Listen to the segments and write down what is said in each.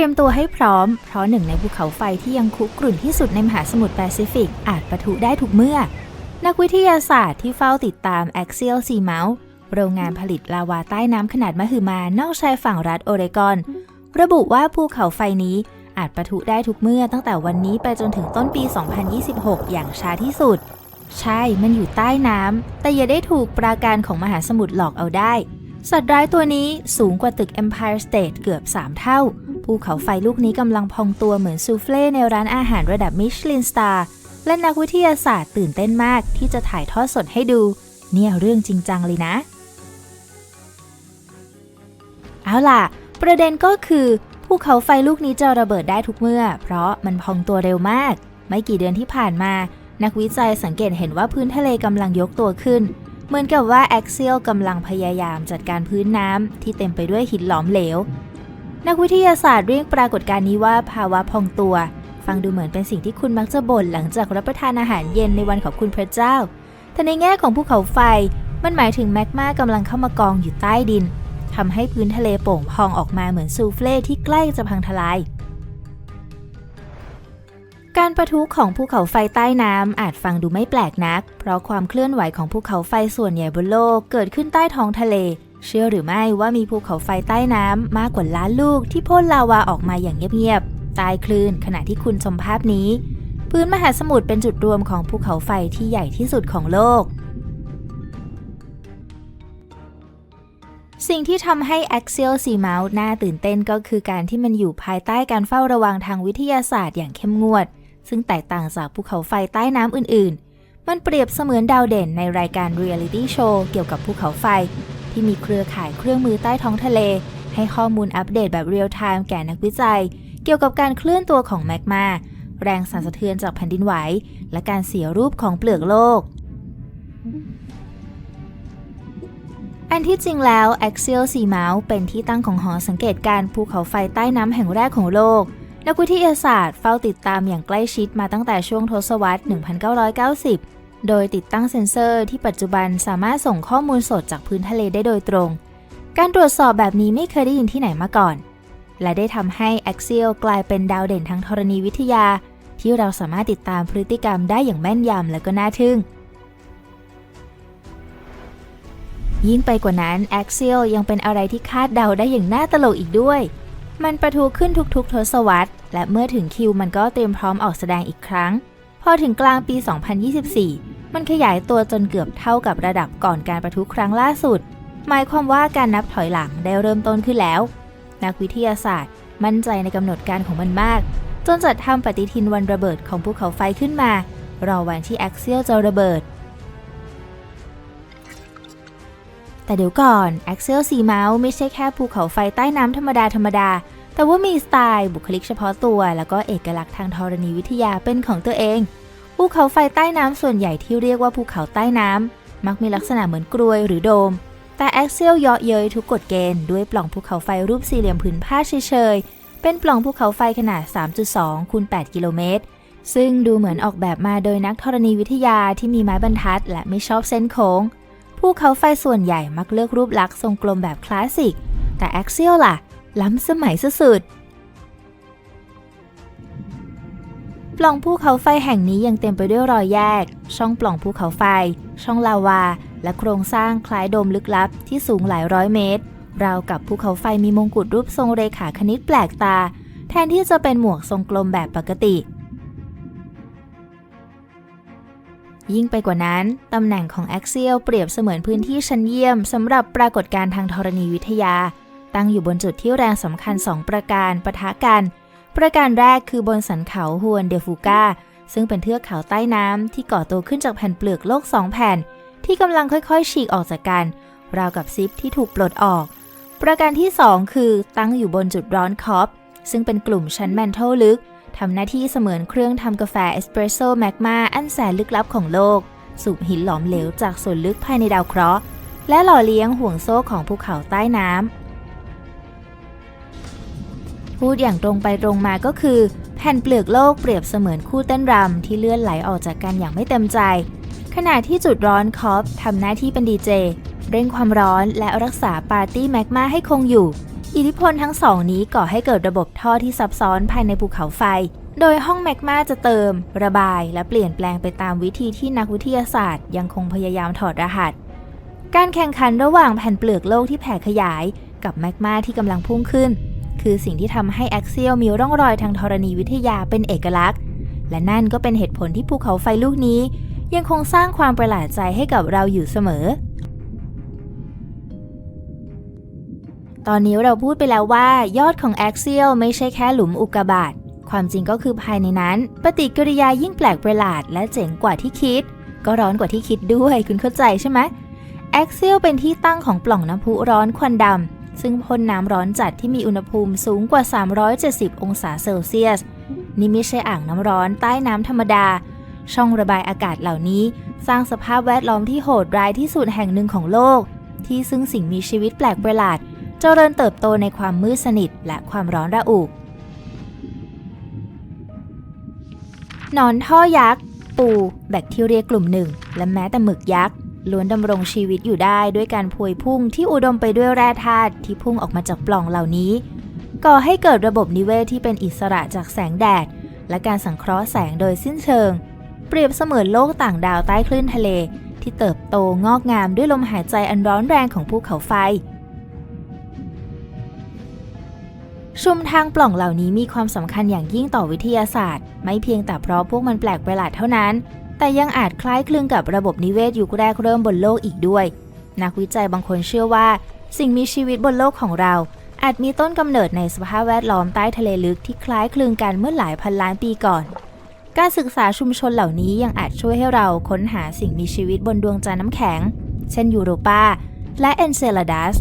รียมตัวให้พร้อม เพราะหนึ่งในภูเขาไฟที่ยังคุกรุ่นที่สุดในมหาสมุทรแปซิฟิก อาจปะทุได้ทุกเมื่อ นักวิทยาศาสตร์ที่เฝ้าติดตาม Axial Seamount โรงงานผลิตลาวาใต้น้ำขนาดมหึมานอกชายฝั่งรัฐโอเรกอน ระบุว่าภูเขาไฟนี้อาจปะทุได้ทุกเมื่อตั้งแต่วันนี้ไปจนถึงต้นปี 2026 อย่างช้าที่สุด ใช่ มันอยู่ใต้น้ำแต่อย่าได้ถูกปราการของมหาสมุทรหลอกเอาได้ สัตว์ร้ายตัวนี้สูงกว่าตึก Empire State เกือบ 3 เท่า ภูเขาไฟลูกนี้กำลังพองตัวเหมือนซูเฟ่ในร้านอาหารระดับมิชลินสตาร์และนักวิทยาศาสตร์ตื่นเต้นมากที่จะถ่ายทอดสดให้ดู เนี่ยเรื่องจริงจังเลยนะ เอาล่ะ ประเด็นก็คือ ภูเขาไฟลูกนี้จะระเบิดได้ทุกเมื่อ เพราะมันพองตัวเร็วมาก ไม่กี่เดือนที่ผ่านมา นักวิจัยสังเกตเห็นว่าพื้นทะเลกำลังยกตัวขึ้น เหมือนกับว่าแอ็กซิลกำลังพยายามจัดการพื้นน้ำที่เต็มไปด้วยหินหลอมเหลว นักวิทยาศาสตร์เรียกปรากฏการณ์นี้ว่าภาวะพองตัว ฟังดูเหมือนเป็นสิ่งที่คุณมักจะบ่นหลังจากรับประทานอาหารเย็นในวันขอบคุณพระเจ้า แต่ในแง่ของภูเขาไฟ มันหมายถึงแมกมากำลังเข้ามากองอยู่ใต้ดินทำให้พื้นทะเลโป่งพองออกมาเหมือนซูเฟ่ที่ใกล้จะพังทลาย การประทุของภูเขาไฟใต้น้ำอาจฟังดูไม่แปลกนัก เพราะความเคลื่อนไหวของภูเขาไฟส่วนใหญ่บนโลกเกิดขึ้นใต้ท้องทะเล เชื่อหรือไม่ว่ามีภูเขาไฟใต้น้ำมากกว่าล้านลูกที่พ่นลาวาออกมาอย่างเงียบๆใต้คลื่นขณะที่คุณชมภาพนี้ พื้นมหาสมุทรเป็นจุดรวมของภูเขาไฟที่ใหญ่ที่สุดของโลก สิ่งที่ทำให้ Axial Seamount น่าตื่นเต้นก็คือการที่มันอยู่ภายใต้การเฝ้าระวังทางวิทยาศาสตร์อย่างเข้มงวด ซึ่งแตกต่างจากภูเขาไฟใต้น้ำอื่นๆ มันเปรียบเสมือนดาวเด่นในรายการ Reality Show เกี่ยวกับภูเขาไฟ ที่มีเครือข่ายเครื่องมือใต้ท้องทะเล ให้ข้อมูลอัปเดตแบบเรียลไทม์แก่นักวิจัย เกี่ยวกับการเคลื่อนตัวของแมกมาแรงสั่นสะเทือนจากแผ่นดินไหว และการเสียรูปของเปลือกโลก อันที่จริงแล้ว Axial Seamount เป็นที่ตั้งของหอสังเกตการณ์ภูเขาไฟใต้น้ำแห่งแรกของโลก นักวิทยาศาสตร์เฝ้าติดตามอย่างใกล้ชิดมาตั้งแต่ช่วงทศวรรษ 1990 โดยติดตั้งเซ็นเซอร์ที่ปัจจุบันสามารถส่งข้อมูลสดจากพื้นทะเลได้โดยตรง การตรวจสอบแบบนี้ไม่เคยได้ยินที่ไหนมาก่อน และได้ทำให้ Axial กลายเป็นดาวเด่นทางธรณีวิทยา ที่เราสามารถติดตามพฤติกรรมได้อย่างแม่นยำและก็น่าทึ่งยิ่งไปกว่านั้น Axial ยังเป็นอะไรที่คาดเดาได้อย่างน่าตลกอีกด้วย มันประทุขึ้นทุกๆ ทศวรรษ และเมื่อถึงคิวมันก็เตรียมพร้อมออกแสดงอีกครั้ง พอถึงกลางปี 2024 มันขยายตัวจนเกือบเท่ากับระดับก่อนการประทุครั้งล่าสุด หมายความว่าการนับถอยหลังได้เริ่มต้นขึ้นแล้ว นักวิทยาศาสตร์ มั่นใจในกำหนดการของมันมาก จนจัดทำปฏิทินวันระเบิดของภูเขาไฟขึ้นมา รอวันที่ Axial จะระเบิด แต่เดี๋ยวก่อน Axial Seamount ไม่ใช่แค่ภูเขาไฟใต้น้ำธรรมดาธรรมดา แต่ว่ามีสไตล์บุคลิกเฉพาะตัว แล้วก็เอกลักษณ์ทางธรณีวิทยาเป็นของตัวเอง ภูเขาไฟใต้น้ำส่วนใหญ่ที่เรียกว่าภูเขาใต้น้ำมักมีลักษณะเหมือนกรวยหรือโดม แต่ Axial เยาะเย้ยทุกกฎเกณฑ์ด้วยปล่องภูเขาไฟรูปสี่เหลี่ยมผืนผ้าเฉยๆเป็นปล่องภูเขาไฟขนาด 3.2คูณ8กิโลเมตรซึ่งดูเหมือนออกแบบมาโดยนักธรณีวิทยาที่มีไม้บรรทัด และไม่ชอบเส้นโค้ง ภูเขาไฟส่วนใหญ่มักเลือกรูปลักษณ์ทรงกลมแบบคลาสสิก แต่ Axial ล่ะ ล้ำสมัยสุดๆ ปล่องภูเขาไฟแห่งนี้ยังเต็มไปด้วยรอยแยก ช่องปล่องภูเขาไฟ ช่องลาวา และโครงสร้างคล้ายโดมลึกลับที่สูงหลายร้อยเมตร ราวกับภูเขาไฟมีมงกุฎรูปทรงเรขาคณิตแปลกตา แทนที่จะเป็นหมวกทรงกลมแบบปกติ ยิ่งไปกว่านั้น ตำแหน่งของ Axial เปรียบเสมือนพื้นที่ชั้นเยี่ยมสำหรับปรากฏการณ์ทางธรณีวิทยา ตั้งอยู่บนจุดที่แรงสำคัญ 2 ประการปะทะกัน ประการแรกคือบนสันเขาฮวนเดฟูกาซึ่งเป็นเทือกเขาใต้น้ำที่ก่อตัวขึ้นจากแผ่นเปลือกโลก2แผ่น ที่กำลังค่อยๆ ฉีกออกจากกัน ราวกับซิปที่ถูกปลดออก ประการที่ 2 คือตั้งอยู่บนจุดร้อนคอปซึ่งเป็นกลุ่มชั้นแมนเทลลึก ทำหน้าที่เสมือนเครื่องทำกาแฟเอสเปรสโซ่แมกมาอันแสนลึกลับของโลก สูบหินหลอมเหลวจากส่วนลึกภายในดาวเคราะห์ และหล่อเลี้ยงห่วงโซ่ของภูเขาใต้น้ำ พูดอย่างตรงไปตรงมาก็คือ แผ่นเปลือกโลกเปรียบเสมือนคู่เต้นรำที่เลื่อนไหลออกจากกันอย่างไม่เต็มใจ ขณะที่จุดร้อนคอปทำหน้าที่เป็นดีเจเร่งความร้อนและรักษาปาร์ตี้แมกมาให้คงอยู่ อิทธิพลทั้งสองนี้ก่อให้เกิดระบบท่อที่ซับซ้อนภายในภูเขาไฟ โดยห้องแมกมาจะเติม ระบายและเปลี่ยนแปลงไปตามวิธีที่นักวิทยาศาสตร์ ยังคงพยายามถอดรหัส การแข่งขันระหว่างแผ่นเปลือกโลกที่แผ่ขยาย กับแมกมาที่กำลังพุ่งขึ้น คือสิ่งที่ทำให้แอ็กเซียลมีร่องรอยทางธรณีวิทยาเป็นเอกลักษณ์ และนั่นก็เป็นเหตุผลที่ภูเขาไฟลูกนี้ ยังคงสร้างความประหลาดใจให้กับเราอยู่เสมอ ตอนนี้เราพูดไปแล้วว่ายอดของแอ็กเซียลไม่ใช่แค่หลุมอุกกาบาตความจริงก็คือภายในนั้น ปฏิกิริยายิ่งแปลกประหลาด และเจ๋งกว่าที่คิด ก็ร้อนกว่าที่คิดด้วยคุณเข้าใจใช่ไหมแอ็กเซียลเป็นที่ตั้งของปล่องน้ำพุร้อนควันดำซึ่งพ่นน้ำร้อนจัดที่มีอุณหภูมิสูงกว่า 370 องศาเซลเซียส นี่ไม่ใช่อ่างน้ำร้อนใต้น้ำธรรมดา ช่องระบายอากาศเหล่านี้ สร้างสภาพแวดล้อมที่โหดร้ายที่สุดแห่งหนึ่งของโลก ที่ซึ่งสิ่งมีชีวิตแปลกประหลาด เจริญเติบโตในความมืดสนิทและความร้อนระอุหนอนท่อยักษ์ ปู แบคทีเรียกลุ่มหนึ่ง และแม้แต่หมึกยักษ์ล้วนดำรงชีวิตอยู่ได้ด้วยการพวยพุ่งที่อุดมไปด้วยแร่ธาตุที่พุ่งออกมาจากปล่องเหล่านี้ ก่อให้เกิดระบบนิเวศที่เป็นอิสระจากแสงแดด และการสังเคราะห์แสงโดยสิ้นเชิง เปรียบเสมือนโลกต่างดาวใต้คลื่นทะเล ที่เติบโตงอกงามด้วยลมหายใจอันร้อนแรงของภูเขาไฟ ชุมทางปล่องเหล่านี้มีความสำคัญอย่างยิ่งต่อวิทยาศาสตร์ ไม่เพียงแต่เพราะพวกมันแปลกประหลาดเท่านั้น แต่ยังอาจคล้ายคลึงกับระบบนิเวศยุคแรกเริ่มบนโลกอีกด้วย นักวิจัยบางคนเชื่อว่า สิ่งมีชีวิตบนโลกของเรา อาจมีต้นกำเนิดในสภาพแวดล้อมใต้ทะเลลึกที่คล้ายคลึงกันเมื่อหลายพันล้านปีก่อน การศึกษาชุมชนเหล่านี้ยังอาจช่วยให้เราค้นหาสิ่งมีชีวิตบนดวงจันทร์น้ำแข็ง เช่นยูโรปาและเอนเซลาดัส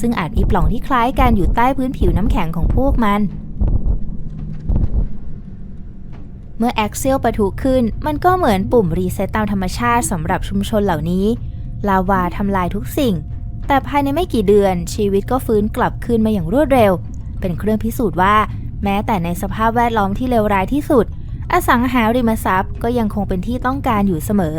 ซึ่งอาจมีปล่องที่คล้ายกันอยู่ใต้พื้นผิวน้ำแข็งของพวกมัน เมื่อแอคเซลปะทุขึ้น มันก็เหมือนปุ่มรีเซ็ตตามธรรมชาติสำหรับชุมชนเหล่านี้ ลาวาทำลายทุกสิ่ง แต่ภายในไม่กี่เดือนชีวิตก็ฟื้นกลับคืนมาอย่างรวดเร็ว เป็นเครื่องพิสูจน์ว่า แม้แต่ในสภาพแวดล้อมที่เลวร้ายที่สุด อสังหาริมทรัพย์ก็ยังคงเป็นที่ต้องการอยู่เสมอ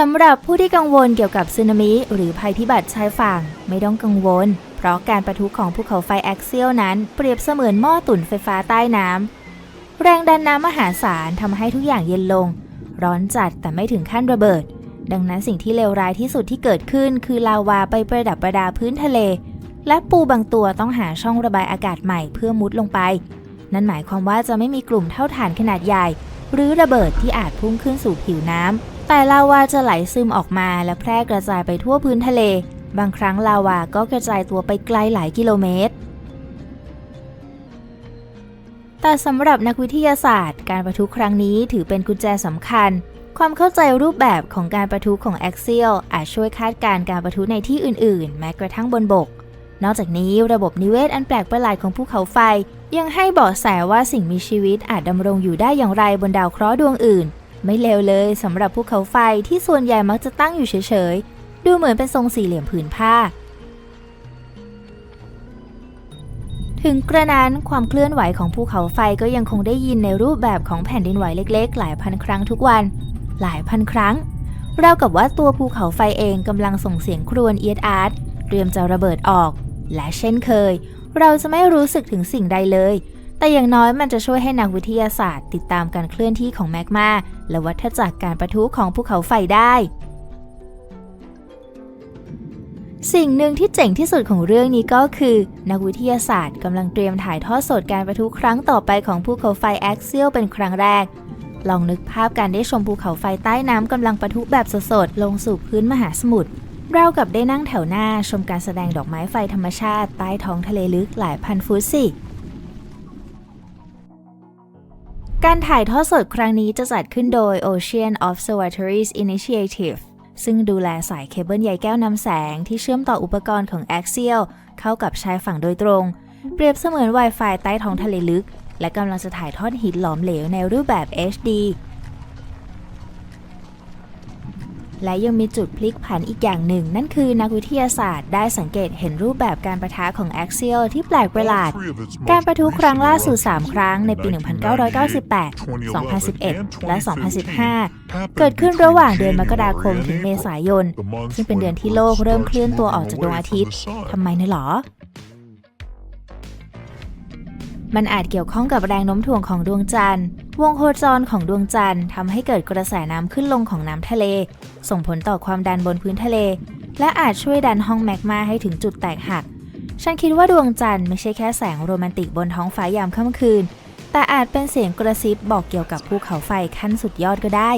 สำหรับผู้ที่กังวลเกี่ยวกับสึนามิหรือภัยพิบัติชายฝั่งไม่ต้องกังวล เพราะการประทุของภูเขาไฟแอคเซียลนั้นเปรียบเสมือนหม้อตุ๋นไฟฟ้าใต้น้ำแรงดันน้ำมหาศาลทำให้ทุกอย่างเย็นลง ร้อนจัดแต่ไม่ถึงขั้นระเบิด ดังนั้นสิ่งที่เลวร้ายที่สุดที่เกิดขึ้น คือลาวาไปประดับประดาพื้นทะเล และปูบางตัวต้องหาช่องระบายอากาศใหม่เพื่อมุดลงไป นั่นหมายความว่าจะไม่มีกลุ่มเท่าฐานขนาดใหญ่ หรือระเบิดที่อาจพุ่งขึ้นสู่ผิวน้ำ แต่ลาวาจะไหลซึมออกมาและแพร่กระจายไปทั่วพื้นทะเล บางครั้งลาวาก็กระจายตัวไปไกลหลายกิโลเมตร แต่สำหรับนักวิทยาศาสตร์ การประทุครั้งนี้ถือเป็นกุญแจสำคัญ ความเข้าใจรูปแบบของการประทุของแอ็กซิลอาจช่วยคาดการณ์การประทุในที่อื่น ๆ แม้กระทั่งบนบก นอกจากนี้ระบบนิเวศอันแปลกประหลาดของภูเขาไฟ ยังให้เบาะแสว่าสิ่งมีชีวิตอาจดำรงอยู่ได้อย่างไรบนดาวเคราะห์ดวงอื่น ไม่เลวเลยสำหรับภูเขาไฟที่ส่วนใหญ่มักจะตั้งอยู่เฉยๆ ดูเหมือนเป็นทรงสี่เหลี่ยมผืนผ้า ถึงกระนั้นความเคลื่อนไหวของภูเขาไฟก็ยังคงได้ยินในรูปแบบของแผ่นดินไหวเล็กๆ หลายพันครั้งทุกวัน หลายพันครั้ง เรากับว่าตัวภูเขาไฟเองกำลังส่งเสียงครวญเอียดอาร์ตเตรียมจะระเบิดออก และเช่นเคย เราจะไม่รู้สึกถึงสิ่งใดเลย แต่อย่างน้อยมันจะช่วยให้นักวิทยาศาสตร์ ติดตามการเคลื่อนที่ของแมกมาและวัฏจักรการประทุของภูเขาไฟได้ สิ่งหนึ่งที่เจ๋งที่สุดของเรื่องนี้ก็คือ นักวิทยาศาสตร์กำลังเตรียมถ่ายทอดสดการประทุครั้งต่อไปของภูเขาไฟแอคเซียลเป็นครั้งแรก ลองนึกภาพการได้ชมภูเขาไฟใต้น้ำกำลังประทุแบบสดๆลงสู่พื้นมหาสมุทรเรากับได้นั่งแถวหน้าชมการแสดงดอกไม้ไฟธรรมชาติใต้ท้องทะเลลึกหลายพันฟุตสิ การถ่ายทอดสดครั้งนี้จะจัดขึ้นโดย Ocean Observatories Initiative ซึ่งดูแลสายเคเบิลใยแก้วนำแสงที่เชื่อมต่ออุปกรณ์ของ Axial เข้ากับชายฝั่งโดยตรง เปรียบเสมือน Wi-Fi ใต้ท้องทะเลลึก และกำลังจะถ่ายทอดหินหลอมเหลวในรูปแบบ HD และยังมีจุดพลิกผันอีกอย่างหนึ่ง นั่นคือนักวิทยาศาสตร์ได้สังเกตเห็นรูปแบบการประทะของแอกซิลที่แปลกประหลาด การประทุครั้งล่าสุด 3 ครั้งในปี 1998 2011 และ 2015 เกิดขึ้นระหว่างเดือนมกราคมถึงเมษายน ซึ่งเป็นเดือนที่โลกเริ่มเคลื่อนตัวออกจากดวงอาทิตย์ทำไมนะหรอ มันอาจเกี่ยวข้องกับแรงโน้มถ่วงของดวงจันทร์ วงโคจรของดวงจันทร์ทำให้เกิดกระแสน้ำขึ้นลงของน้ำทะเล ส่งผลต่อความดันบนพื้นทะเล และอาจช่วยดันห้องแมกมาให้ถึงจุดแตกหัก ฉันคิดว่าดวงจันทร์ไม่ใช่แค่แสงโรแมนติกบนท้องฟ้ายามค่ำคืน แต่อาจเป็นเสียงกระซิบบอกเกี่ยวกับภูเขาไฟขั้นสุดยอดก็ได้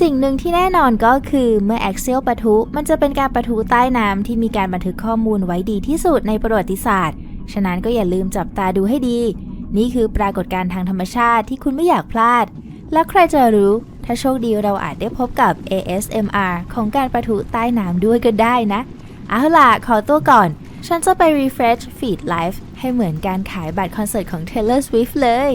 สิ่งหนึ่งที่แน่นอนก็คือเมื่อแอคเซียลปะทุมันจะเป็นการปะทุใต้น้ำที่มีการบันทึกข้อมูลไว้ดีที่สุดในประวัติศาสตร์ ฉะนั้นก็อย่าลืมจับตาดูให้ดี นี่คือปรากฏการณ์ทางธรรมชาติที่คุณไม่อยากพลาด และใครจะรู้ ถ้าโชคดีเราอาจได้พบกับ ASMR ของการประทุใต้น้ำด้วยก็ได้นะ เอาล่ะ ขอตัวก่อน ฉันจะไป refresh feed live ให้เหมือนการขายบัตรคอนเสิร์ตของ Taylor Swift เลย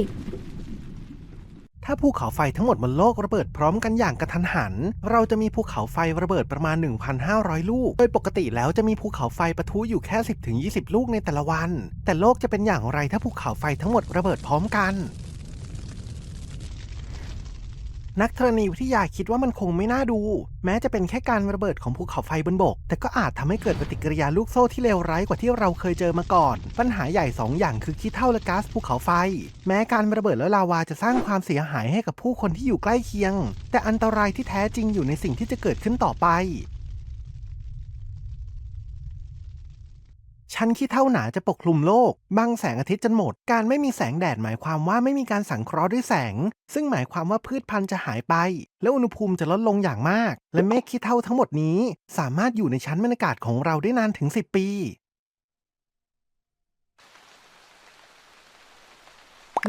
ถ้าภูเขาไฟทั้งหมดบนโลกระเบิดพร้อมกันอย่างกระทันหัน เราจะมีภูเขาไฟระเบิดประมาณ 1,500 ลูก โดยปกติแล้วจะมีภูเขาไฟปะทุอยู่แค่ 10-20 ลูกในแต่ละวัน แต่โลกจะเป็นอย่างไรถ้าภูเขาไฟทั้งหมดระเบิดพร้อมกัน นักธรณีวิทยาคิดว่ามันคงไม่น่าดู แม้จะเป็นแค่การระเบิดของภูเขาไฟบนบก แต่ก็อาจทำให้เกิดปฏิกิริยาลูกโซ่ที่เลวร้ายกว่าที่เราเคยเจอมาก่อน ปัญหาใหญ่ 2 อย่างคือขี้เถ้าและก๊าซภูเขาไฟ แม้การระเบิดและลาวาจะสร้างความเสียหายให้กับผู้คนที่อยู่ใกล้เคียง แต่อันตรายที่แท้จริงอยู่ในสิ่งที่จะเกิดขึ้นต่อไป ชั้นขี้เท่าหนาจะปกคลุมโลก บังแสงอาทิตย์จนหมด การไม่มีแสงแดดหมายความว่าไม่มีการสังเคราะห์ด้วยแสง ซึ่งหมายความว่าพืชพันธุ์จะหายไป และอุณหภูมิจะลดลงอย่างมาก และเมฆขี้เท่าทั้งหมดนี้ สามารถอยู่ในชั้นบรรยากาศของเราได้นานถึง 10 ปี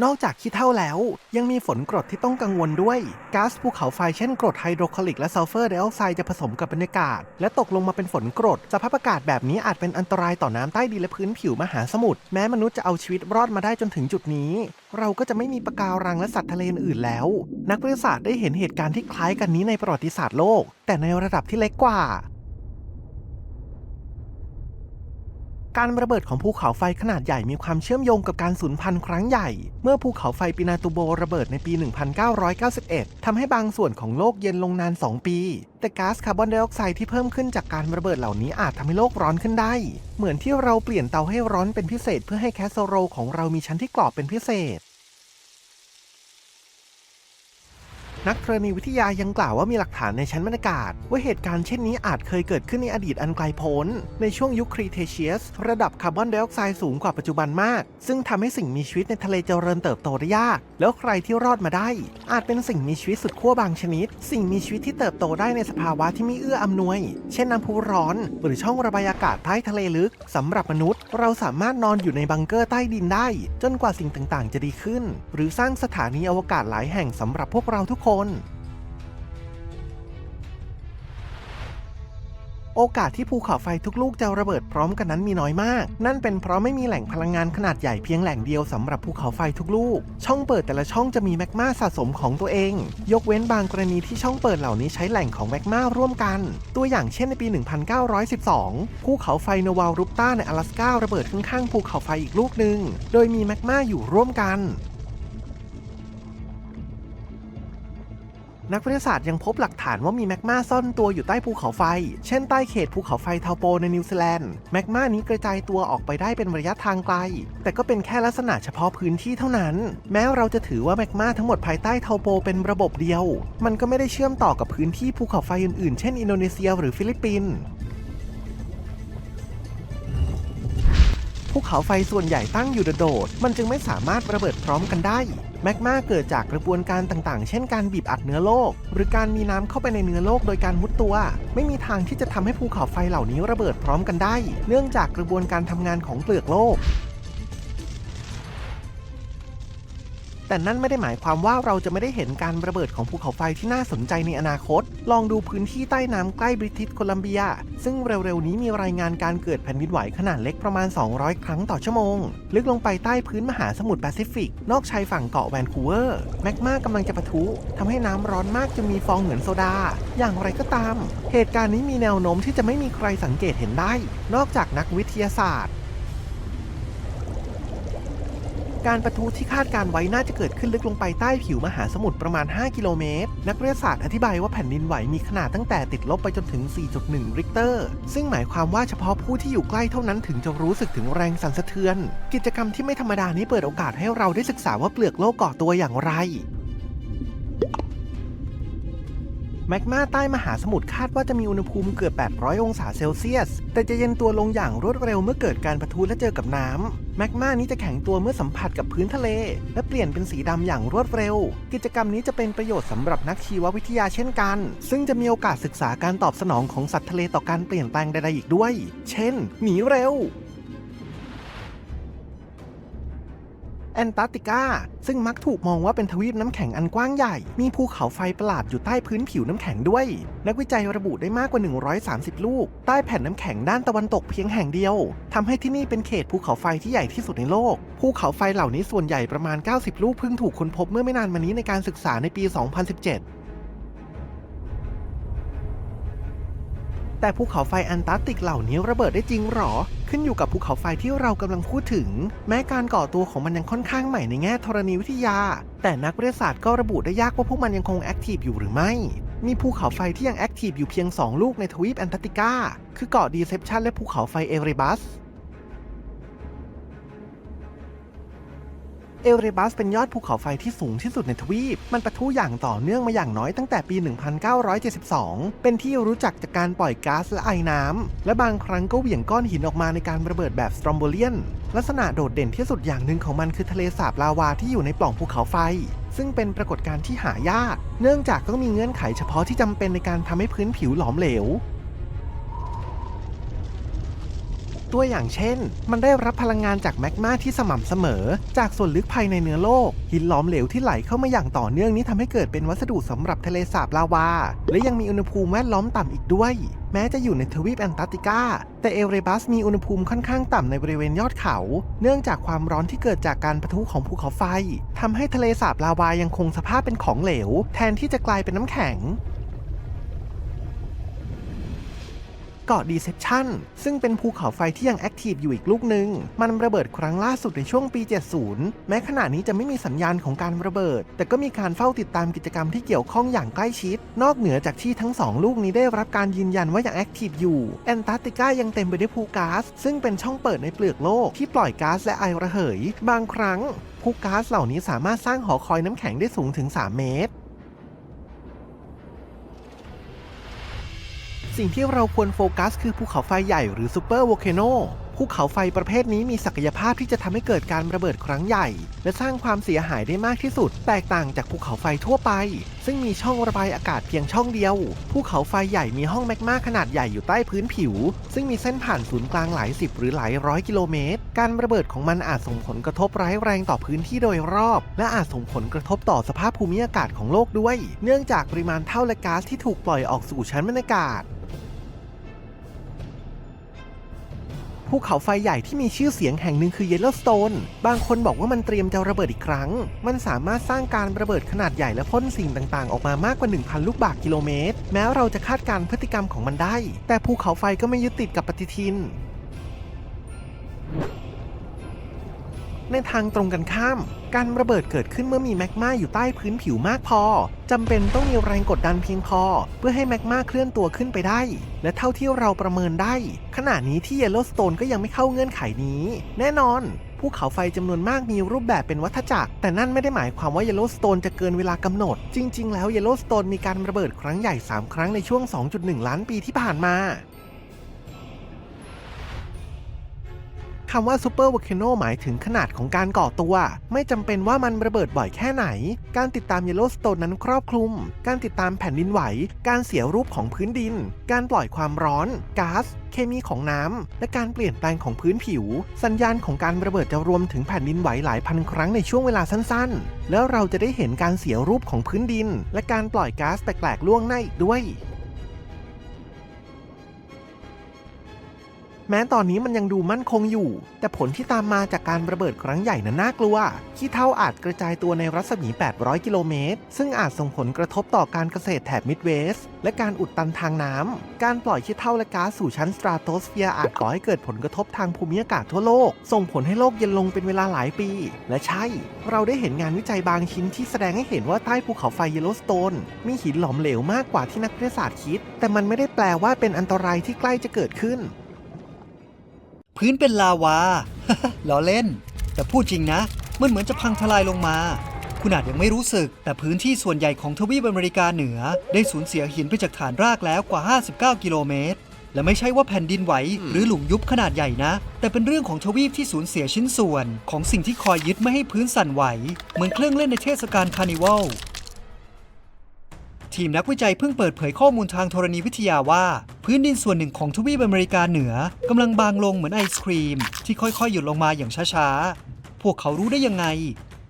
นอกจากขี้เถ้าแล้ว ยังมีฝนกรดที่ต้องกังวลด้วยก๊าซภูเขาไฟเช่นกรดไฮโดรคลอริกและซัลเฟอร์ไดออกไซด์จะผสมกับบรรยากาศ และตกลงมาเป็นฝนกรดสภาพอากาศแบบนี้อาจเป็นอันตรายต่อน้ำใต้ดินและพื้นผิวมหาสมุทรแม้มนุษย์จะเอาชีวิตรอดมาได้จนถึงจุดนี้ เราก็จะไม่มีปะการังและสัตว์ทะเลอื่นแล้ว นักวิทยาศาสตร์ได้เห็นเหตุการณ์ที่คล้ายกันนี้ในประวัติศาสตร์โลก แต่ในระดับที่เล็กกว่า การระเบิดของภูเขาไฟขนาดใหญ่มีความเชื่อมโยงกับการสูญพันธุ์ครั้งใหญ่ เมื่อภูเขาไฟปินาตูโบระเบิดในปี 1991ทำให้บางส่วนของโลกเย็นลงนาน 2 ปี แต่ก๊าซคาร์บอนไดออกไซด์ที่เพิ่มขึ้นจากการระเบิดเหล่านี้อาจทำให้โลกร้อนขึ้นได้ เหมือนที่เราเปลี่ยนเตาให้ร้อนเป็นพิเศษ เพื่อให้แคสโซโรของเรามีชั้นที่กรอบเป็นพิเศษ นักธรณีวิทยายังกล่าวว่ามีหลักฐานในชั้นบรรยากาศ ว่าเหตุการณ์เช่นนี้อาจเคยเกิดขึ้นในอดีตอันไกลโพ้น ในช่วงยุคครีเทเชียส ระดับคาร์บอนไดออกไซด์สูงกว่าปัจจุบันมาก ซึ่งทำให้สิ่งมีชีวิตในทะเลเจริญเติบโตได้ยาก แล้วใครที่รอดมาได้ อาจเป็นสิ่งมีชีวิตสุดขั้วบางชนิด สิ่งมีชีวิตที่เติบโตได้ในสภาวะที่ไม่เอื้ออำนวย เช่นน้ำพุร้อน หรือช่องระบายอากาศใต้ทะเลลึกสำหรับมนุษย์ เราสามารถนอนอยู่ในบังเกอร์ใต้ดินได้ จนกว่าสิ่งต่างๆ จะดีขึ้น หรือสร้างสถานีอวกาศหลายแห่งสำหรับพวกเราทุกคน โอกาสที่ภูเขาไฟทุกลูกจะระเบิดพร้อมกันนั้นมีน้อยมาก นั่นเป็นเพราะไม่มีแหล่งพลังงานขนาดใหญ่เพียงแหล่งเดียวสำหรับภูเขาไฟทุกลูก ช่องเปิดแต่ละช่องจะมีแมกมาสะสมของตัวเอง ยกเว้นบางกรณีที่ช่องเปิดเหล่านี้ใช้แหล่งของแมกมาร่วมกัน ตัวอย่างเช่นในปี 1912 ภูเขาไฟโนวาลรุปต้าใน阿拉สการะเบิดข้างๆภูเขาไฟอีกลูกหนึ่ง โดยมีแมกมาอยู่ร่วมกัน นักวิทยาศาสตร์ยังพบหลักฐานว่ามีแมกมาซ่อนตัวอยู่ใต้ภูเขาไฟ เช่นใต้เขตภูเขาไฟเทาโปในนิวซีแลนด์แมกมานี้กระจายตัวออกไปได้เป็นระยะทางไกล แต่ก็เป็นแค่ลักษณะเฉพาะพื้นที่เท่านั้น แม้เราจะถือว่าแมกมาทั้งหมดภายใต้เทาโปเป็นระบบเดียว มันก็ไม่ได้เชื่อมต่อกับพื้นที่ภูเขาไฟอื่นๆ เช่นอินโดนีเซียหรือฟิลิปปินส์ภูเขาไฟส่วนใหญ่ตั้งอยู่โดด มันจึงไม่สามารถระเบิดพร้อมกันได้ แมกมาเกิดจากกระบวนการต่างๆ เช่นการบีบอัดเนื้อโลก หรือการมีน้ำเข้าไปในเนื้อโลกโดยการมุดตัว ไม่มีทางที่จะทำให้ภูเขาไฟเหล่านี้ระเบิดพร้อมกันได้ เนื่องจากกระบวนการทำงานของเปลือกโลก แต่นั่นไม่ได้หมายความว่าเราจะไม่ได้เห็นการระเบิดของภูเขาไฟที่น่าสนใจในอนาคต ลองดูพื้นที่ใต้น้ำใกล้บริติชโคลัมเบีย ซึ่งเร็วๆนี้มีรายงานการเกิดแผ่นดินไหวขนาดเล็กประมาณ 200 ครั้งต่อชั่วโมง ลึกลงไปใต้พื้นมหาสมุทรแปซิฟิก นอกชายฝั่งเกาะแวนคูเวอร์แมกมากำลังจะปะทุทำให้น้ำร้อนมากจนมีฟองเหมือนโซดา อย่างไรก็ตาม เหตุการณ์นี้มีแนวโน้มที่จะไม่มีใครสังเกตเห็นได้ นอกจากนักวิทยาศาสตร์ การประทุที่คาดการไว้น่าจะเกิดขึ้นลึกลงไปใต้ผิวมหาสมุทรประมาณ 5 กิโลเมตร นักวิทยาศาสตร์อธิบายว่าแผ่นดินไหวมีขนาดตั้งแต่ติดลบไปจนถึง 4.1 ริกเตอร์ ซึ่งหมายความว่าเฉพาะผู้ที่อยู่ใกล้เท่านั้นถึงจะรู้สึกถึงแรงสั่นสะเทือน กิจกรรมที่ไม่ธรรมดานี้เปิดโอกาสให้เราได้ศึกษาว่าเปลือกโลกก่อตัวอย่างไร แมกมาใต้มหาสมุทรคาดว่าจะมีอุณหภูมิเกือบ 800 องศาเซลเซียส แต่จะเย็นตัวลงอย่างรวดเร็วเมื่อเกิดการปะทุและเจอกับน้ำแมกมานี้จะแข็งตัวเมื่อสัมผัสกับพื้นทะเล และเปลี่ยนเป็นสีดำอย่างรวดเร็ว กิจกรรมนี้จะเป็นประโยชน์สำหรับนักชีววิทยาเช่นกัน ซึ่งจะมีโอกาสศึกษาการตอบสนองของสัตว์ทะเลต่อการเปลี่ยนแปลงใดๆอีกด้วย เช่น หนีเร็ว อนตาร์กติกา ซึ่งมักถูกมองว่าเป็นทวีปน้ำแข็งอันกว้างใหญ่ มีภูเขาไฟประหลาดอยู่ใต้พื้นผิวน้ำแข็งด้วย นักวิจัยระบุได้มากกว่า 130 ลูก ใต้แผ่นน้ำแข็งด้านตะวันตกเพียงแห่งเดียวทำให้ที่นี่เป็นเขตภูเขาไฟที่ใหญ่ที่สุดในโลก ภูเขาไฟเหล่านี้ส่วนใหญ่ประมาณ 90 ลูกเพิ่งถูกค้นพบเมื่อไม่นานมานี้ในการศึกษาในปี 2017 แต่ภูเขาไฟแอนตาร์กติกเหล่านี้ระเบิดได้จริงหรอ ขึ้นอยู่กับภูเขาไฟที่เรากำลังพูดถึง แม้การก่อตัวของมันยังค่อนข้างใหม่ในแง่ธรณีวิทยา แต่นักวิทยาศาสตร์ก็ระบุได้ยากว่าพวกมันยังคงแอคทีฟอยู่หรือไม่ มีภูเขาไฟที่ยังแอคทีฟอยู่เพียง 2 ลูกในทวีปแอนตาร์กติกา คือเกาะดีเซปชันและภูเขาไฟเอเรบัส เอลเรบัสเป็นยอดภูเขาไฟที่สูงที่สุดในทวีป มันปะทุอย่างต่อเนื่องมาอย่างน้อยตั้งแต่ปี 1972 เป็นที่รู้จักจากการปล่อยก๊าซและไอน้ำและบางครั้งก็เหวี่ยงก้อนหินออกมาในการระเบิดแบบสตรอมโบเลียน ลักษณะโดดเด่นที่สุดอย่างหนึ่งของมันคือทะเลสาบลาวาที่อยู่ในปล่องภูเขาไฟ ซึ่งเป็นปรากฏการณ์ที่หายาก เนื่องจากต้องมีเงื่อนไขเฉพาะที่จำเป็นในการทำให้พื้นผิวหลอมเหลว ตัวอย่างเช่น มันได้รับพลังงานจากแมกมาที่สม่ำเสมอ จากส่วนลึกภายในเนื้อโลก หินหลอมเหลวที่ไหลเข้ามาอย่างต่อเนื่องนี้ทำให้เกิดเป็นวัสดุสำหรับทะเลสาบลาวา และยังมีอุณหภูมิแวดล้อมต่ำอีกด้วย แม้จะอยู่ในทวีปแอนตาร์กติกา แต่เอเรบัสมีอุณหภูมิค่อนข้างต่ำในบริเวณยอดเขา เนื่องจากความร้อนที่เกิดจากการปะทุของภูเขาไฟทำให้ทะเลสาบลาวายังคงสภาพเป็นของเหลว แทนที่จะกลายเป็นน้ำแข็ง เกาะดีเซปชันซึ่งเป็นภูเขาไฟที่ยังแอคทีฟอยู่อีกลูกหนึ่งมันระเบิดครั้งล่าสุดในช่วงปี 70 แม้ขณะนี้จะไม่มีสัญญาณของการระเบิด แต่ก็มีการเฝ้าติดตามกิจกรรมที่เกี่ยวข้องอย่างใกล้ชิด นอกเหนือจากที่ทั้งสองลูกนี้ได้รับการยืนยันว่ายังแอคทีฟอยู่แอนตาร์กติกายังเต็มไปด้วยภูก๊าซซึ่งเป็นช่องเปิดในเปลือกโลกที่ปล่อยก๊าซและไอระเหย บางครั้งภูก๊าซเหล่านี้สามารถสร้างหอคอยน้ำแข็งได้สูงถึง 3 เมตร สิ่งที่เราควรโฟกัสคือภูเขาไฟใหญ่หรือซูเปอร์โวลเคโนภูเขาไฟประเภทนี้มีศักยภาพที่จะทำให้เกิดการระเบิดครั้งใหญ่ และสร้างความเสียหายได้มากที่สุด แตกต่างจากภูเขาไฟทั่วไป ซึ่งมีช่องระบายอากาศเพียงช่องเดียว ภูเขาไฟใหญ่มีห้องแมกมาขนาดใหญ่อยู่ใต้พื้นผิว ซึ่งมีเส้นผ่านศูนย์กลางหลายสิบหรือหลายร้อยกิโลเมตร การระเบิดของมันอาจส่งผลกระทบร้ายแรงต่อพื้นที่โดยรอบ และอาจส่งผลกระทบต่อสภาพภูมิอากาศของโลกด้วย เนื่องจากปริมาณเท่าและก๊าซที่ถูกปล่อยออกสู่ชั้นบรรยากาศ ภูเขาไฟใหญ่ที่มีชื่อเสียงแห่งหนึ่งคือเยลโลสโตน บางคนบอกว่ามันเตรียมจะระเบิดอีกครั้ง มันสามารถสร้างการระเบิดขนาดใหญ่และพ่นสิ่งต่างๆ ออกมามากกว่า 1,000 ลูกบาศก์กิโลเมตร แม้เราจะคาดการณ์พฤติกรรมของมันได้ แต่ภูเขาไฟก็ไม่ยึดติดกับปฏิทิน ในทางตรงกันข้าม การระเบิดเกิดขึ้นเมื่อมีแมกมาอยู่ใต้พื้นผิวมากพอจำเป็นต้องมีแรงกดดันเพียงพอ เพื่อให้แมกมาเคลื่อนตัวขึ้นไปได้ และเท่าที่เราประเมินได้ ขณะนี้ที่เยลโลสโตนก็ยังไม่เข้าเงื่อนไขนี้ แน่นอนภูเขาไฟจำนวนมากมีรูปแบบเป็นวัฏจักร แต่นั่นไม่ได้หมายความว่าเยลโลสโตนจะเกินเวลากำหนด จริง ๆ แล้วเยลโลสโตนมีการระเบิดครั้งใหญ่ 3 ครั้งในช่วง 2.1 ล้านปีที่ผ่านมา คำว่าซูเปอร์วอลคโนหมายถึงขนาดของการก่อตัว ไม่จำเป็นว่ามันระเบิดบ่อยแค่ไหน การติดตามเยลโลสโตนนั้นครอบคลุม การติดตามแผ่นดินไหว การเสียรูปของพื้นดิน การปล่อยความร้อนก๊าซเคมีของน้ำ และการเปลี่ยนแปลงของพื้นผิว สัญญาณของการระเบิดจะรวมถึงแผ่นดินไหวหลายพันครั้งในช่วงเวลาสั้นๆ แล้วเราจะได้เห็นการเสียรูปของพื้นดิน และการปล่อยก๊าซแปลกๆล่วงหน้าอีกด้วย แม้ตอนนี้มันยังดูมั่นคงอยู่ แต่ผลที่ตามมาจากการระเบิดครั้งใหญ่นั้นน่ากลัว ขี้เท่าอาจกระจายตัวในรัศมี 800 กิโลเมตร ซึ่งอาจส่งผลกระทบต่อการเกษตรแถบมิดเวสต์และการอุดตันทางน้ำ การปล่อยขี้เท่าและก๊าซสู่ชั้นสตราโตสเฟียร์อาจก่อให้เกิดผลกระทบทางภูมิอากาศทั่วโลก ส่งผลให้โลกเย็นลงเป็นเวลาหลายปี และใช่ เราได้เห็นงานวิจัยบางชิ้นที่แสดงให้เห็นว่าใต้ภูเขาไฟเยลโลสโตนมีหินหลอมเหลวมากกว่าที่นักวิทยาศาสตร์คิด แต่มันไม่ได้แปลว่าเป็นอันตรายที่ใกล้จะเกิดขึ้น พื้นเป็นลาวา ล้อเล่น แต่พูดจริงนะ มันเหมือนจะพังทลายลงมา คุณอาจยังไม่รู้สึก แต่พื้นที่ส่วนใหญ่ของทวีปอเมริกาเหนือ ได้สูญเสียหินไปจากฐานรากแล้วกว่า 59 กิโลเมตร และไม่ใช่ว่าแผ่นดินไหว หรือหลุมยุบขนาดใหญ่นะ แต่เป็นเรื่องของทวีปที่สูญเสียชิ้นส่วน ของสิ่งที่คอยยึดไม่ให้พื้นสั่นไหว เหมือนเครื่องเล่นในเทศกาลคาร์นิวัล ทีมนักวิจัยเพิ่งเปิดเผยข้อมูลทางธรณีวิทยาว่า พื้นดินส่วนหนึ่งของทวีปอเมริกาเหนือกำลังบางลงเหมือนไอศครีม ที่ค่อยๆ หยุดลงมาอย่างช้าๆ พวกเขารู้ได้ยังไง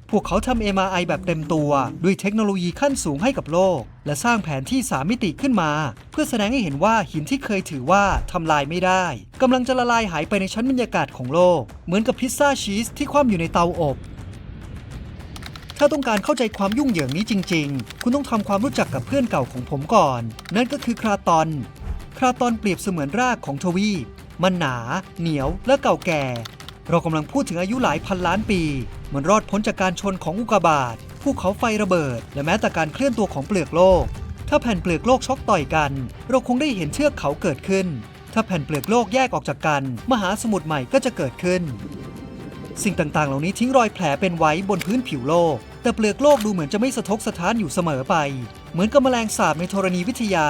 พวกเขาทำ MRI แบบเต็มตัว ด้วยเทคโนโลยีขั้นสูงให้กับโลก และสร้างแผนที่ 3 มิติขึ้นมา เพื่อแสดงให้เห็นว่าหินที่เคยถือว่าทำลายไม่ได้กำลังจะละลายหายไปในชั้นบรรยากาศของโลก เหมือนกับพิซซ่าชีสที่คว่ำอยู่ในเตาอบ ถ้าต้องการเข้าใจความยุ่งเหยิงนี้จริง ๆ คุณต้องทำความรู้จักกับเพื่อนเก่าของผมก่อน นั่นก็คือคราตอน คราตอนเปรียบเสมือนรากของทวีป มันหนา เหนียว และเก่าแก่ เรากำลังพูดถึงอายุหลายพันล้านปี มันรอดพ้นจากการชนของอุกกาบาต ภูเขาไฟระเบิด และแม้แต่การเคลื่อนตัวของเปลือกโลก ถ้าแผ่นเปลือกโลกช็อกต่อยกัน เราคงได้เห็นเชือกเขาเกิดขึ้น ถ้าแผ่นเปลือกโลกแยกออกจากกัน มหาสมุทรใหม่ก็จะเกิดขึ้น สิ่งต่างๆ เหล่านี้ทิ้งรอยแผลเป็นไว้บนพื้นผิวโลก แต่เปลือกโลกดูเหมือนจะไม่สะทกสะท้านอยู่เสมอไป เหมือนกับแมลงสาบในธรณีวิทยา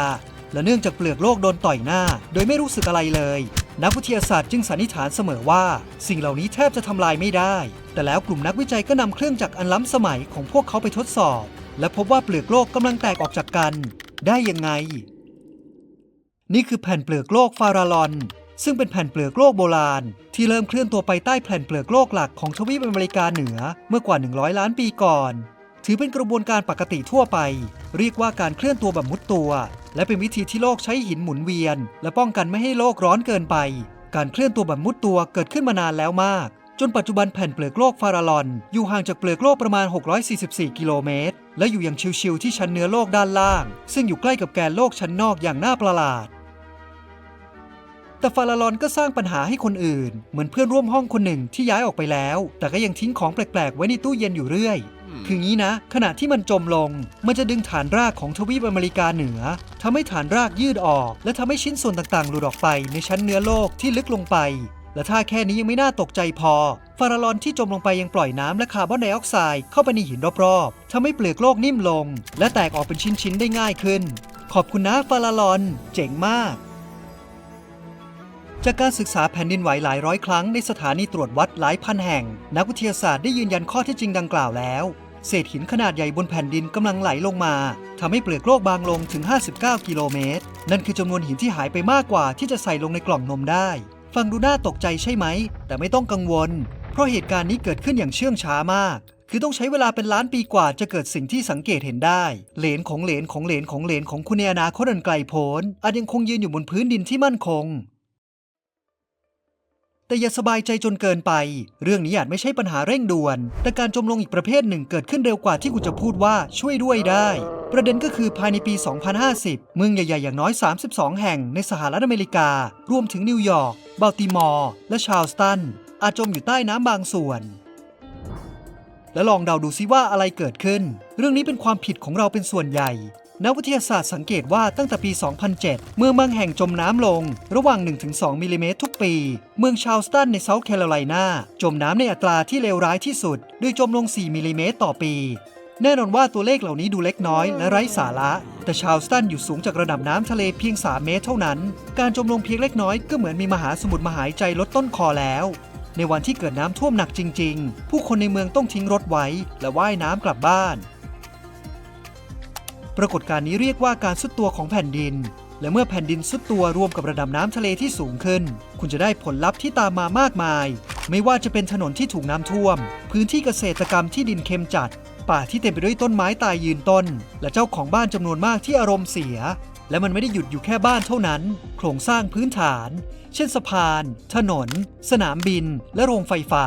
และเนื่องจากเปลือกโลกโดนต่อยหน้า โดยไม่รู้สึกอะไรเลย นักวิทยาศาสตร์จึงสันนิษฐานเสมอว่า สิ่งเหล่านี้แทบจะทำลายไม่ได้ แต่แล้วกลุ่มนักวิจัยก็นำเครื่องจักรอันล้ำสมัยของพวกเขาไปทดสอบ และพบว่าเปลือกโลกกำลังแตกออกจากกัน ได้ยังไง นี่คือแผ่นเปลือกโลกฟาราลอน ซึ่งเป็นแผ่นเปลือกโลกโบราณ ที่เริ่มเคลื่อนตัวไปใต้แผ่นเปลือกโลกหลักของทวีปอเมริกาเหนือเมื่อกว่า 100 ล้านปีก่อน ถือเป็นกระบวนการปกติทั่วไป เรียกว่าการเคลื่อนตัวแบบมุดตัว และเป็นวิธีที่โลกใช้หินหมุนเวียน และป้องกันไม่ให้โลกร้อนเกินไป การเคลื่อนตัวแบบมุดตัวเกิดขึ้นมานานแล้วมาก จนปัจจุบันแผ่นเปลือกโลกฟาราลอน อยู่ห่างจากเปลือกโลกประมาณ 644 กิโลเมตรและอยู่อย่างชิวๆที่ชั้นเนื้อโลกด้านล่าง ซึ่งอยู่ใกล้กับแกนโลกชั้นนอกอย่างน่าประหลาด แต่ฟาราลอนก็สร้างปัญหาให้คนอื่น เหมือนเพื่อนร่วมห้องคนหนึ่งที่ย้ายออกไปแล้ว แต่ก็ยังทิ้งของแปลกๆ ไว้ในตู้เย็นอยู่เรื่อย คืองี้นะ ขณะที่มันจมลง มันจะดึงฐานรากของทวีปอเมริกาเหนือทำให้ฐานรากยืดออก และทำให้ชิ้นส่วนต่างๆ หลุดออกไปในชั้นเนื้อโลกที่ลึกลงไป และถ้าแค่นี้ยังไม่น่าตกใจพอ ฟาราลอนที่จมลงไปยังปล่อยน้ำและคาร์บอนไดออกไซด์เข้าไปในหินรอบๆทำให้เปลือกโลกนิ่มลง และแตกออกเป็นชิ้นๆได้ง่ายขึ้น ขอบคุณนะฟาราลอน เจ๋งมาก จากการศึกษาแผ่นดินไหวหลายร้อยครั้งในสถานีตรวจวัดหลายพันแห่ง นักวิทยาศาสตร์ได้ยืนยันข้อเท็จจริงดังกล่าวแล้ว เศษหินขนาดใหญ่บนแผ่นดินกำลังไหลลงมาทำให้เปลือกโลกบางลงถึง 59 กิโลเมตร นั่นคือจำนวนหินที่หายไปมากกว่าที่จะใส่ลงในกล่องนมได้ ฟังดูน่าตกใจใช่ไหม แต่ไม่ต้องกังวล เพราะเหตุการณ์นี้เกิดขึ้นอย่างเชื่องช้ามาก คือต้องใช้เวลาเป็นล้านปีกว่าจะเกิดสิ่งที่สังเกตเห็นได้ เหลนของเหลนของเหลนของเหลนของคุณในอนาคตอันไกลโพ้นอาจยังคงยืนอยู่บนพื้นดินที่มั่นคง แต่อย่าสบายใจจนเกินไป เรื่องนี้อาจไม่ใช่ปัญหาเร่งด่วน แต่การจมลงอีกประเภทหนึ่งเกิดขึ้นเร็วกว่าที่คุณจะพูดว่าช่วยด้วยได้ ประเด็นก็คือภายในปี 2050 เมืองใหญ่ๆ อย่างน้อย 32 แห่งในสหรัฐอเมริกา รวมถึงนิวยอร์ก บัลติมอร์ และชาร์ลสตัน อาจจมอยู่ใต้น้ำบางส่วนและลองเดาดูซิว่าอะไรเกิดขึ้น เรื่องนี้เป็นความผิดของเราเป็นส่วนใหญ่ นักวิทยาศาสตร์สังเกตว่าตั้งแต่ปี 2007 เมืองบางแห่งจมน้ำลง ระหว่าง 1-2 มิลลิเมตรทุกปี เมืองชาลสตันในเซาท์แคโรไลนาจมน้ำในอัตราที่เลวร้ายที่สุด โดยจมลง 4 มิลลิเมตรต่อปี แน่นอนว่าตัวเลขเหล่านี้ดูเล็กน้อยและไร้สาระ แต่ชาร์ลสตันอยู่สูงจากระดับน้ำทะเลเพียง 3 เมตรเท่านั้น การจมลงเพียงเล็กน้อยก็เหมือนมีมหาสมุทรมหายใจลดต้นคอแล้วในวันที่เกิดน้ำท่วมหนักจริง ๆ ผู้คนในเมืองต้องทิ้งรถไว้ และว่ายน้ำกลับบ้าน รากฏการณ์นี้เรียกว่าการสุดตัวของแผ่นดิน และเมื่อแผ่นดินสุดตัวรวมกับระดับน้ำทะเลที่สูงขึ้น คุณจะได้ผลลัพธ์ที่ตามมามากมาย ไม่ว่าจะเป็นถนนที่ถูกน้ำท่วม พื้นที่เกษตรกรรมที่ดินเค็มจัด ป่าที่เต็มไปด้วยต้นไม้ตายยืนต้น และเจ้าของบ้านจำนวนมากที่อารมณ์เสีย และมันไม่ได้หยุดอยู่แค่บ้านเท่านั้น โครงสร้างพื้นฐาน เช่นสะพาน ถนน สนามบิน และโรงไฟฟ้า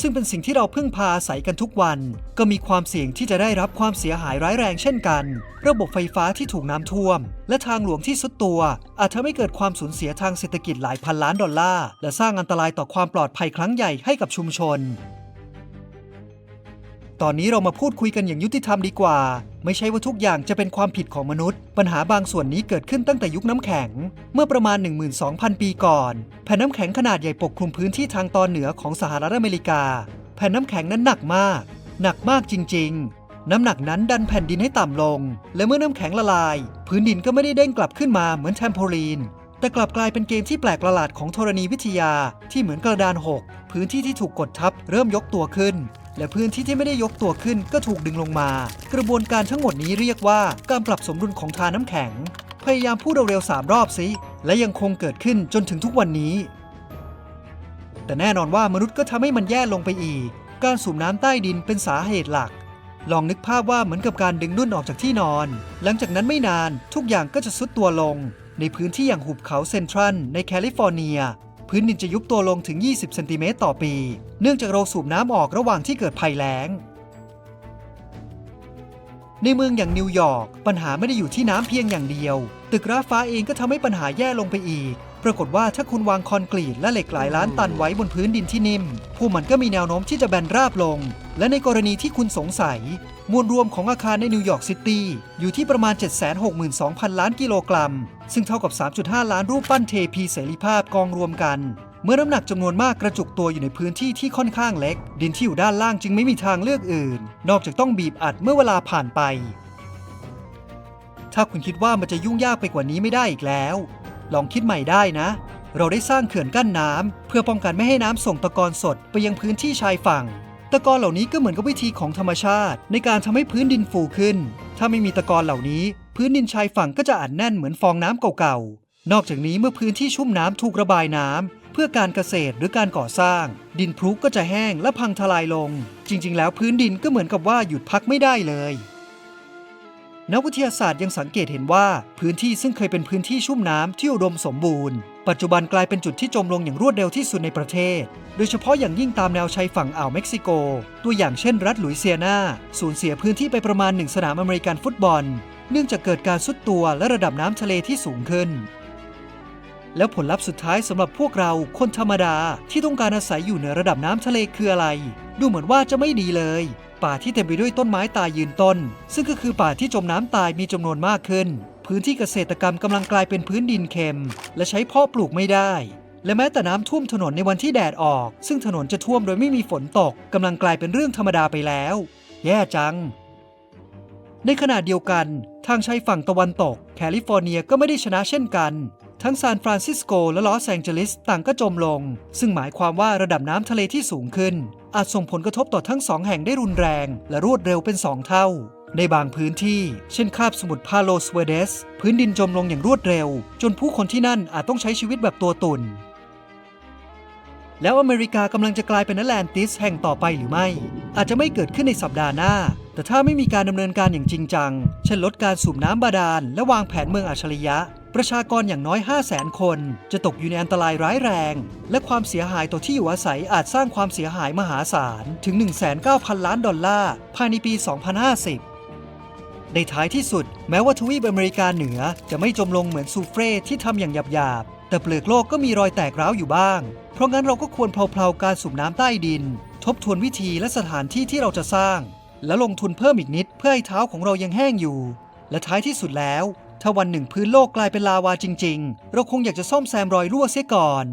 ซึ่งเป็นสิ่งที่เราพึ่งพาอาศัยกันทุกวัน ก็มีความเสี่ยงที่จะได้รับความเสียหายร้ายแรงเช่นกัน ระบบไฟฟ้าที่ถูกน้ำท่วม และทางหลวงที่สุดตัว อาจทำให้เกิดความสูญเสียทางเศรษฐกิจหลายพันล้านดอลลาร์และสร้างอันตรายต่อความปลอดภัยครั้งใหญ่ให้กับชุมชน ตอนนี้เรามาพูดคุยกันอย่างยุติธรรมดีกว่า ไม่ใช่ว่าทุกอย่างจะเป็นความผิดของมนุษย์ ปัญหาบางส่วนนี้เกิดขึ้นตั้งแต่ยุคน้ำแข็ง เมื่อประมาณ 12,000 ปีก่อน แผ่นน้ำแข็งขนาดใหญ่ปกคลุมพื้นที่ทางตอนเหนือของสหรัฐอเมริกา แผ่นน้ำแข็งนั้นหนักมาก หนักมากจริง ๆน้ำหนักนั้นดันแผ่นดินให้ต่ำลง และเมื่อน้ำแข็งละลาย พื้นดินก็ไม่ได้เด้งกลับขึ้นมาเหมือนแทมโพลีน แต่กลับกลายเป็นเกมที่แปลกประหลาดของธรณีวิทยาที่เหมือนกระดานหก พื้นที่ที่ถูกกดทับเริ่มยกตัวขึ้น และพื้นที่ที่ไม่ได้ยกตัวขึ้นก็ถูกดึงลงมา กระบวนการทั้งหมดนี้เรียกว่าการปรับสมดุลของทาน้ำแข็ง พยายามพูดเร็วๆสามรอบสิ และยังคงเกิดขึ้นจนถึงทุกวันนี้ แต่แน่นอนว่ามนุษย์ก็ทำให้มันแย่ลงไปอีก การสูบน้ำใต้ดินเป็นสาเหตุหลัก ลองนึกภาพว่าเหมือนกับการดึงนุ่นออกจากที่นอน หลังจากนั้นไม่นานทุกอย่างก็จะซุดตัวลง ในพื้นที่อย่างหุบเขาเซนทรัลในแคลิฟอร์เนีย พื้นดินจะยุบตัวลงถึง 20 เซนติเมตรต่อปี เนื่องจากเราสูบน้ำออกระหว่างที่เกิดภัยแล้ง ในเมืองอย่างนิวยอร์กปัญหาไม่ได้อยู่ที่น้ำเพียงอย่างเดียว ตึกราฟ้าเองก็ทำให้ปัญหาแย่ลงไปอีก ปรากฏว่าถ้าคุณวางคอนกรีตและเหล็กหลายล้านตันไว้บนพื้นดินที่นิ่ม พวกมันก็มีแนวโน้มที่จะแบนราบลง และในกรณีที่คุณสงสัย มวลรวมของอาคารในนิวยอร์กซิตี้อยู่ที่ประมาณ 762,000 ล้านกิโลกรัม ซึ่งเท่ากับ 3.5 ล้านรูปปั้นเทพีเสรีภาพกองรวมกัน เมื่อน้ำหนักจำนวนมากกระจุกตัวอยู่ในพื้นที่ที่ค่อนข้างเล็ก ดินที่อยู่ด้านล่างจึงไม่มีทางเลือกอื่น นอกจากต้องบีบอัดเมื่อเวลาผ่านไป ถ้าคุณคิดว่ามันจะยุ่งยากไปกว่านี้ไม่ได้อีกแล้ว ลองคิดใหม่ได้นะ เราได้สร้างเขื่อนกั้นน้ำเพื่อป้องกันไม่ให้น้ำส่งตะกอนสดไปยังพื้นที่ชายฝั่งตะกอนเหล่านี้ก็เหมือนกับวิธีของธรรมชาติ ในการทำให้พื้นดินฟูขึ้น ถ้าไม่มีตะกอนเหล่านี้ พื้นดินชายฝั่งก็จะอัดแน่นเหมือนฟองน้ำเก่าๆ นอกจากนี้เมื่อพื้นที่ชุ่มน้ำถูกระบายน้ำ เพื่อการเกษตรหรือการก่อสร้าง ดินพรุกก็จะแห้งและพังทลายลง จริง ๆ แล้วพื้นดินก็เหมือนกับว่าหยุดพักไม่ได้เลยนักวิทยาศาสตร์ยังสังเกตเห็นว่าพื้นที่ซึ่งเคยเป็นพื้นที่ชุ่มน้ำที่อุดมสมบูรณ์ ปัจจุบันกลายเป็นจุดที่จมลงอย่างรวดเร็วที่สุดในประเทศ โดยเฉพาะอย่างยิ่งตามแนวชายฝั่งอ่าวเม็กซิโก ตัวอย่างเช่นรัฐหลุยเซียนา สูญเสียพื้นที่ไปประมาณหนึ่งสนามอเมริกันฟุตบอล เนื่องจากเกิดการซุดตัวและระดับน้ำทะเลที่สูงขึ้น แล้วผลลัพธ์สุดท้ายสำหรับพวกเราคนธรรมดาที่ต้องการอาศัยอยู่เหนือระดับน้ำทะเลคืออะไร ดูเหมือนว่าจะไม่ดีเลย ป่าที่เต็มไปด้วยต้นไม้ตายยืนต้น ซึ่งก็คือป่าที่จมน้ำตายมีจำนวนมากขึ้น พื้นที่เกษตรกรรมกำลังกลายเป็นพื้นดินเค็ม และใช้เพาะปลูกไม่ได้และแม้แต่น้ำท่วมถนนในวันที่แดดออก ซึ่งถนนจะท่วมโดยไม่มีฝนตกกำลังกลายเป็นเรื่องธรรมดาไปแล้ว แย่จัง ในขณะเดียวกัน ทางชายฝั่งตะวันตก แคลิฟอร์เนียก็ไม่ได้ชนะเช่นกัน ทั้งซานฟรานซิสโกและลอสแองเจลิสต่างก็จมลง ซึ่งหมายความว่าระดับน้ำทะเลที่สูงขึ้น อาจส่งผลกระทบต่อทั้งสองแห่งได้รุนแรง และรวดเร็วเป็นสองเท่า ในบางพื้นที่ เช่นคาบสมุทรพาโลสเวเดส พื้นดินจมลงอย่างรวดเร็ว จนผู้คนที่นั่นอาจต้องใช้ชีวิตแบบตัวตุนแล้วอเมริกากำลังจะกลายเป็นแอตแลนติสแห่งต่อไปหรือไม่ อาจจะไม่เกิดขึ้นในสัปดาห์หน้า แต่ถ้าไม่มีการดำเนินการอย่างจริงจัง เช่นลดการสูบน้ำบาดาลและวางแผนเมืองอัจฉริยะ ประชากรอย่างน้อย 5 0 0แสนคน จะตกอยู่ในอันตรายร้ายแรง และความเสียหายต่อที่อยู่อาศัยอาจสร้างความเสียหายมหาศาล ถึง 19,000 ล้านดอลลาร์ ภายในปี 2050ในท้ายที่สุด แม้ว่าทวีปอเมริกาเหนือจะไม่จมลงเหมือนซูเฟรที่ทำอย่างหยาบๆ แต่เปลือกโลกก็มีรอยแตกร้าวอยู่บ้าง เพราะงั้นเราก็ควรเพลาๆการสูบน้ำใต้ดิน ทบทวนวิธีและสถานที่ที่เราจะสร้าง และลงทุนเพิ่มอีกนิดเพื่อให้เท้าของเรายังแห้งอยู่ และท้ายที่สุดแล้ว ถ้าวันหนึ่งพื้นโลกกลายเป็นลาวาจริง ๆ เราคงอยากจะซ่อมแซมรอยรั่วเสียก่อน